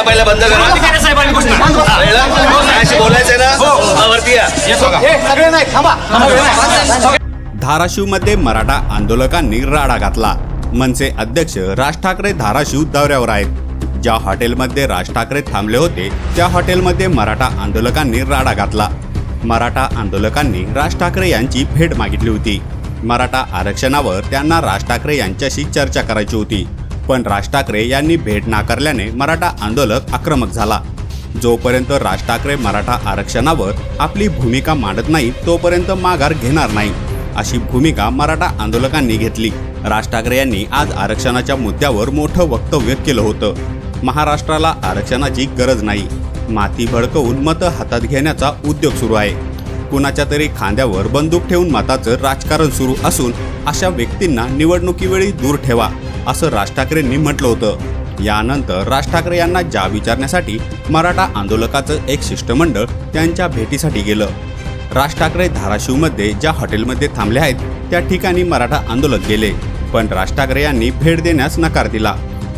घोषणा पहिला बंद करा. साहेबांनी घोषणा बोलायचंय ना? हा, वरती या. सगळे नाही थांबा. धाराशिवमध्ये मराठा आंदोलकांनी राडा घातला. मनसे अध्यक्ष राज ठाकरे धाराशिव दौऱ्यावर आहेत. ज्या हॉटेलमध्ये राज ठाकरे थांबले होते त्या हॉटेलमध्ये मराठा आंदोलकांनी राडा घातला. मराठा आंदोलकांनी राज ठाकरे यांची भेट मागितली होती. मराठा आरक्षणावर त्यांना राज ठाकरे यांच्याशी चर्चा करायची होती. पण राज ठाकरे यांनी भेट नाकारल्याने मराठा आंदोलक आक्रमक झाला. जोपर्यंत राज ठाकरे मराठा आरक्षणावर आपली भूमिका मांडत नाही तोपर्यंत माघार घेणार नाही अशी भूमिका मराठा आंदोलकांनी घेतली. राज ठाकरे यांनी आज आरक्षणाच्या मुद्द्यावर मोठं वक्तव्य केलं होतं. महाराष्ट्राला आरक्षणाची गरज नाही. माती भडकवून मतं हातात घेण्याचा उद्योग सुरू आहे. कुणाच्या तरी खांद्यावर बंदूक ठेवून मताचं राजकारण सुरू असून अशा व्यक्तींना निवडणुकीवेळी दूर ठेवा. असं राज ठाकरेंनी म्हटलं होतं. यानंतर राज ठाकरे यांना ज्या विचारण्यासाठी मराठा आंदोलकाचं एक शिष्टमंडळ त्यांच्या भेटीसाठी गेलं. राज ठाकरे धाराशिवमध्ये ज्या हॉटेलमध्ये थांबले आहेत त्या ठिकाणी मराठा आंदोलक गेले. पण राज ठाकरे यांनी भेट देण्यास नकार दिला.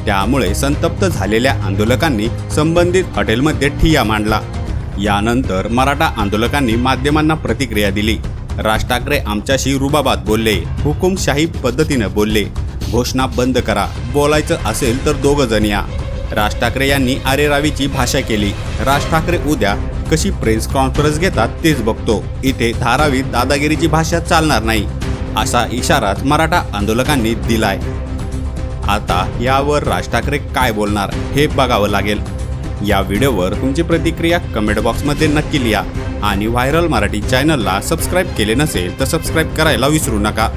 त्यामुळे संतप्त झालेल्या आंदोलकांनी संबंधित हॉटेलमध्ये ठिय्या मांडला. यानंतर मराठा आंदोलकांनी माध्यमांना प्रतिक्रिया दिली. राज ठाकरे आमच्याशी रुबाबात बोलले. हुकुमशाही पद्धतीनं बोलले. घोषणा बंद करा. बोलायचं असेल तर दोघं जण या. राज ठाकरे यांनी आरेरावीची भाषा केली. राज ठाकरे उद्या कशी प्रेस कॉन्फरन्स घेतात तेच बघतो. इथे धारावीत दादागिरीची भाषा चालणार नाही असा इशाराच मराठा आंदोलकांनी दिलाय. आता यावर राज ठाकरे काय बोलणार हे बघावं लागेल. या व्हिडिओवर तुमची प्रतिक्रिया कमेंट बॉक्समध्ये नक्की लिहा. आणि व्हायरल मराठी चॅनलला सबस्क्राईब केले नसेल तर सबस्क्राईब करायला विसरू नका.